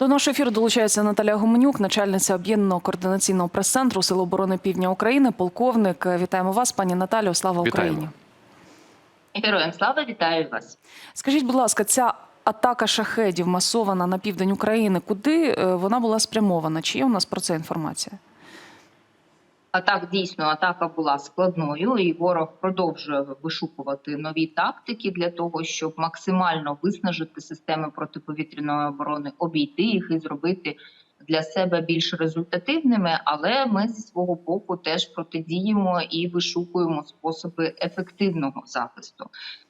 До нашого ефіру долучається Наталя Гуменюк, начальниця об'єднаного координаційного прес-центру Сил оборони Півдня України, полковник. Вітаємо вас, пані Наталю. Слава Вітаємо. Україні! Героям слава вітаю вас. Скажіть, будь ласка, ця атака шахедів масована на південь України. Куди е, вона була спрямована? Чи є у нас про це інформація? А так дійсно атака була складною, і ворог продовжує вишукувати нові тактики для того, щоб максимально виснажити системи протиповітряної оборони, обійти їх і зробити для себе більш результативними. Але ми зі свого боку теж протидіємо і вишукуємо способи ефективного захисту.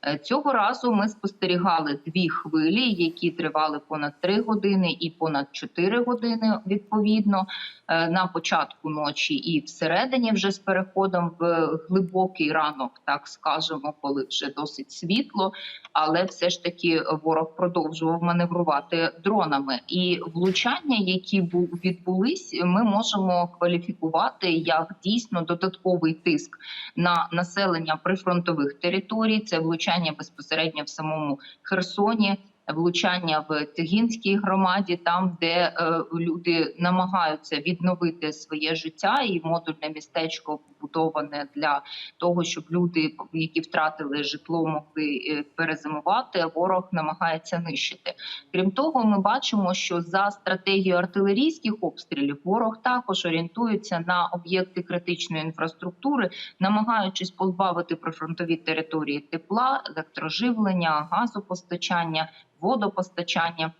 Е, Цього разу ми спостерігали дві хвилі, які тривали понад 3 години і понад 4 години відповідно е, на початку ночі і всередині, вже з переходом в глибокий ранок, так скажемо, коли вже досить світло. Але все ж таки ворог продовжував маневрувати дронами. І влучання, які відбулись, ми можемо кваліфікувати як дійсно додатковий тиск на населення прифронтових територій. Це влучання безпосередньо в самому Херсоні. Влучання в Тигінській громаді, там де е, люди намагаються відновити своє життя, і модульне містечко побудоване для того, щоб люди, які втратили житло, могли е, перезимувати. Ворог намагається нищити. Крім того, ми бачимо, що за стратегією артилерійських обстрілів ворог також орієнтується на об'єкти критичної інфраструктури, намагаючись позбавити прифронтові території тепла, електроживлення, газопостачання, водопостачання.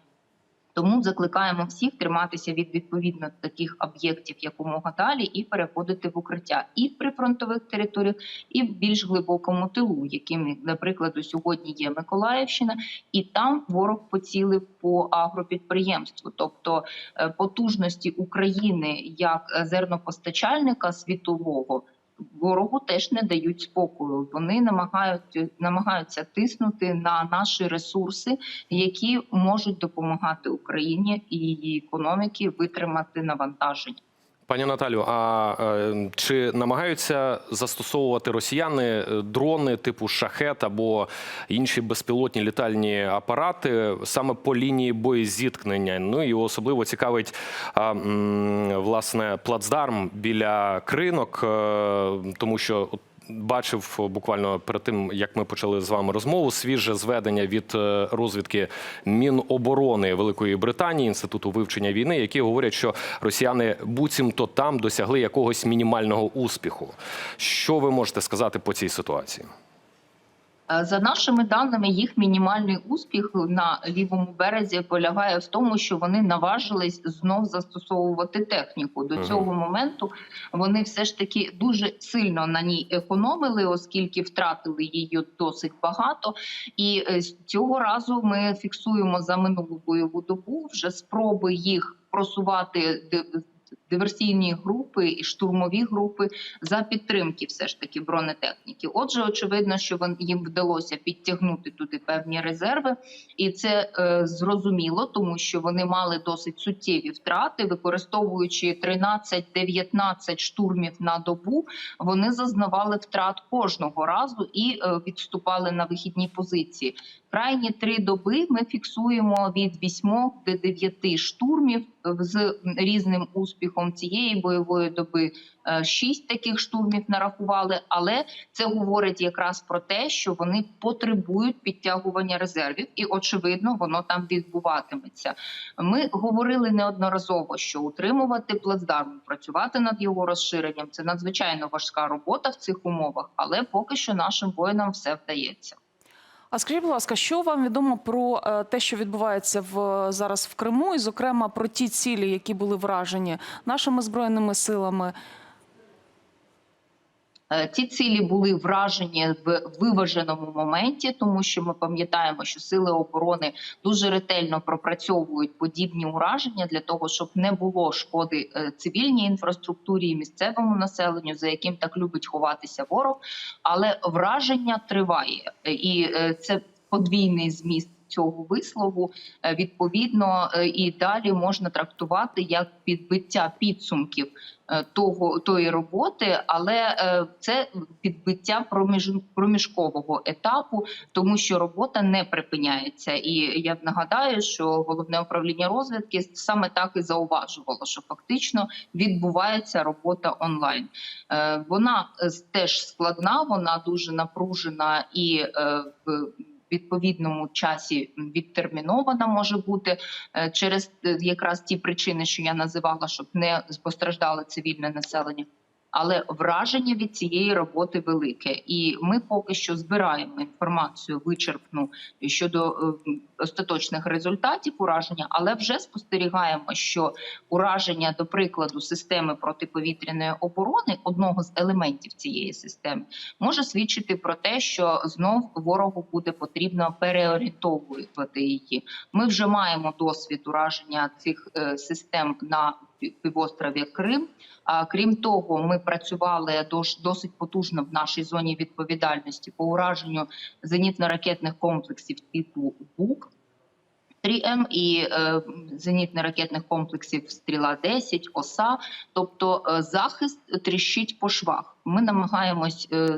Тому закликаємо всіх триматися від відповідно таких об'єктів якомога далі і переходити в укриття і в прифронтових територіях, і в більш глибокому тилу, яким, наприклад, сьогодні є Миколаївщина, і там ворог поцілив по агропідприємству, тобто е, потужності України як е, зернопостачальника світового. Ворогу теж не дають спокою. Вони намагаються намагаються тиснути на наші ресурси, які можуть допомагати Україні і її економіці витримати навантаження. Пані Наталю, а е, чи намагаються застосовувати росіяни е, дрони типу шахет або інші безпілотні літальні апарати саме по лінії боєзіткнення? Ну і особливо цікавить власне плацдарм біля кринок, е, тому що от Бачив буквально перед тим, як ми почали з вами розмову, свіже зведення від е, розвідки Міноборони Великої Британії, інституту вивчення війни, які говорять, що росіяни буцімто там досягли якогось мінімального успіху. Що ви можете сказати по цій ситуації? Е, За нашими даними, їх мінімальний успіх на лівому березі полягає в тому, що вони наважились знов застосовувати техніку. До цього моменту вони все ж таки дуже сильно на ній економили, оскільки втратили її досить багато. І е, цього разу ми фіксуємо за минулу бойову добу вже спроби їх просувати диверсійні групи і штурмові групи за підтримки, все ж таки бронетехніки. Отже, очевидно, що їм вдалося підтягнути туди певні резерви, і це е, зрозуміло, тому що вони мали досить суттєві втрати, використовуючи 13-19 штурмів на добу. Вони зазнавали втрат кожного разу і е, відступали на вихідні позиції. Крайні три доби ми фіксуємо від 8 до 9 штурмів з різним успіхом цієї бойової доби. е, Шість таких штурмів нарахували, але це говорить якраз про те, що вони потребують підтягування резервів, і очевидно, воно там відбуватиметься. Ми говорили неодноразово, що утримувати плацдарм, працювати над його розширенням це надзвичайно важка робота в цих умовах, але поки що нашим воїнам все вдається. А скажіть, будь ласка, що вам відомо про е, те, що відбувається в зараз в Криму, і зокрема про ті цілі, які були вражені нашими збройними силами? Е, Ці цілі були вражені в виваженому моменті, тому що ми пам'ятаємо, що сили оборони дуже ретельно пропрацьовують подібні ураження для того, щоб не було шкоди е, цивільній інфраструктурі і місцевому населенню, за яким так любить ховатися ворог. Але враження триває, Е, і це подвійний зміст цього вислову е, відповідно е, і далі можна трактувати як підбиття підсумків е, того тої роботи, але це підбиття проміж, проміжкового етапу, тому що робота не припиняється. І я нагадаю, що головне управління розвідки саме так і зауважувало, що фактично відбувається робота онлайн. Вона теж складна, вона дуже напружена і в відповідному часі відтермінована може бути е, через е, якраз ті причини, що я називала, щоб не постраждало цивільне населення. Але враження від цієї роботи велике, і ми поки що збираємо інформацію вичерпну щодо е, остаточних результатів ураження, але вже спостерігаємо, що ураження, до прикладу, системи протиповітряної оборони, одного з елементів цієї системи, може свідчити про те, що знов ворогу буде потрібно переорієнтовувати її. Ми вже маємо досвід ураження цих е, систем на півострові Крим. А крім того, ми працювали досить потужно в нашій зоні відповідальності по ураженню зенітно-ракетних комплексів типу БУК. 3М і е, зенітно-ракетних комплексів стріла 10 ОСА, тобто е, захист тріщить по швах. Ми намагаємось е,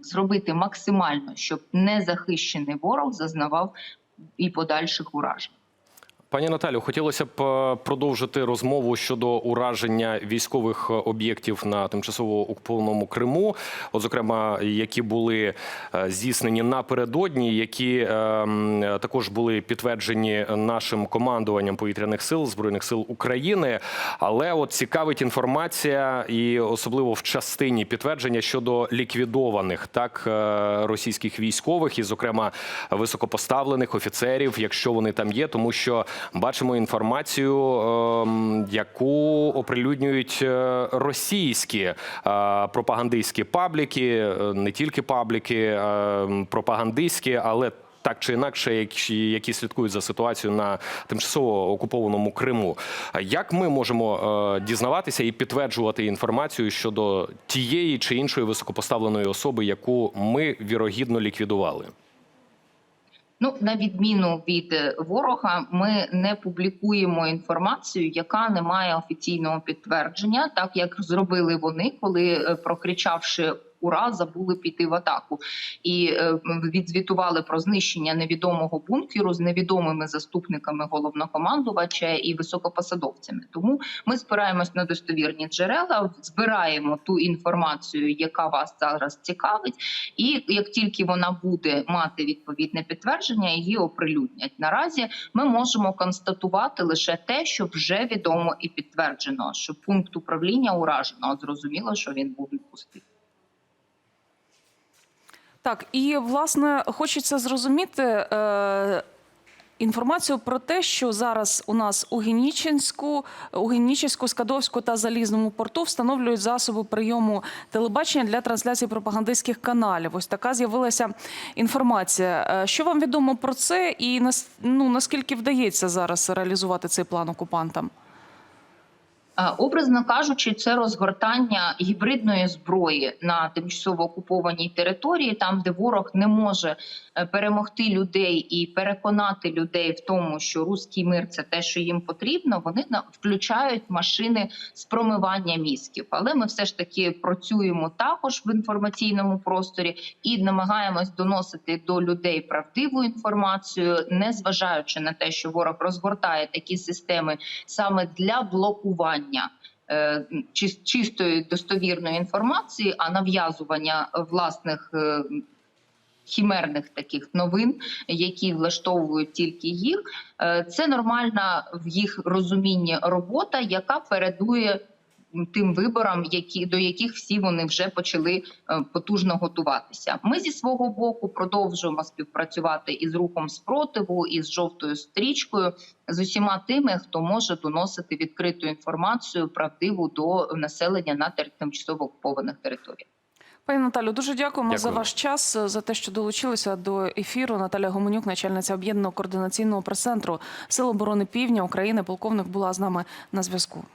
зробити максимально, щоб незахищений ворог зазнавав і подальших уражень. Пані Наталю, хотілося б е, продовжити розмову щодо ураження військових е, об'єктів на тимчасово окупованому Криму, от зокрема, які були е, здійснені напередодні, які також були підтверджені нашим командуванням повітряних сил збройних сил України. Але от цікавить інформація, і особливо в частині підтвердження щодо ліквідованих так російських військових, і, зокрема, високопоставлених офіцерів, якщо вони там є, тому що бачимо інформацію, ем, яку оприлюднюють е, російські е, пропагандистські пабліки, е, не тільки пабліки, пропагандистські, але так чи інакше, які, слідкують за ситуацією на тимчасово окупованому Криму. Як ми можемо дізнаватися і підтверджувати інформацію щодо тієї чи іншої високопоставленої особи, яку ми вірогідно ліквідували? Ну, на відміну від е, ворога, ми не публікуємо інформацію, яка не має офіційного підтвердження, так як зробили вони, коли е, прокричавши. Ура, забули піти в атаку і е, відзвітували про знищення невідомого бункеру з невідомими заступниками головнокомандувача і високопосадовцями. Тому ми спираємось на достовірні джерела, збираємо ту інформацію, яка вас зараз цікавить, і як тільки вона буде мати відповідне підтвердження, її оприлюднять. Наразі ми можемо констатувати лише те, що вже відомо і підтверджено, що пункт управління уражено. Зрозуміло, що він був відпустив. Так, і власне хочеться зрозуміти е, інформацію про те, що зараз у нас у Генічинську, у Генічинську, Скадовську та Залізному порту встановлюють засоби прийому телебачення для трансляції пропагандистських каналів. Ось така з'явилася інформація. Е, Що вам відомо про це, і нас- ну, наскільки вдається зараз реалізувати цей план окупантам? Е, Образно кажучи, це розгортання гібридної зброї на тимчасово окупованій території, там де ворог не може е, перемогти людей і переконати людей в тому, що руський мир це те, що їм потрібно. Вони включають машини з промивання мізків. Але ми все ж таки працюємо також в інформаційному просторі і намагаємось доносити до людей правдиву інформацію, не зважаючи на те, що ворог розгортає такі системи саме для блокування. Е, Чистої достовірної інформації, а нав'язування власних е, хімерних таких новин, які влаштовують тільки їх, Е, це нормальна в їх розумінні робота, яка передує тим виборам, які до яких всі вони вже почали е, потужно готуватися. Ми зі свого боку продовжуємо співпрацювати із рухом спротиву, із жовтою стрічкою, з усіма тими, хто може доносити відкриту інформацію правдиву до населення на тер- тимчасово окупованих територіях. Пані Наталю, дуже дякуємо за ваш час, за те, що долучилися до ефіру. Наталя Гомонюк, начальниця об'єднаного координаційного прес-центру Сил оборони Півдня України, полковник була з нами на зв'язку.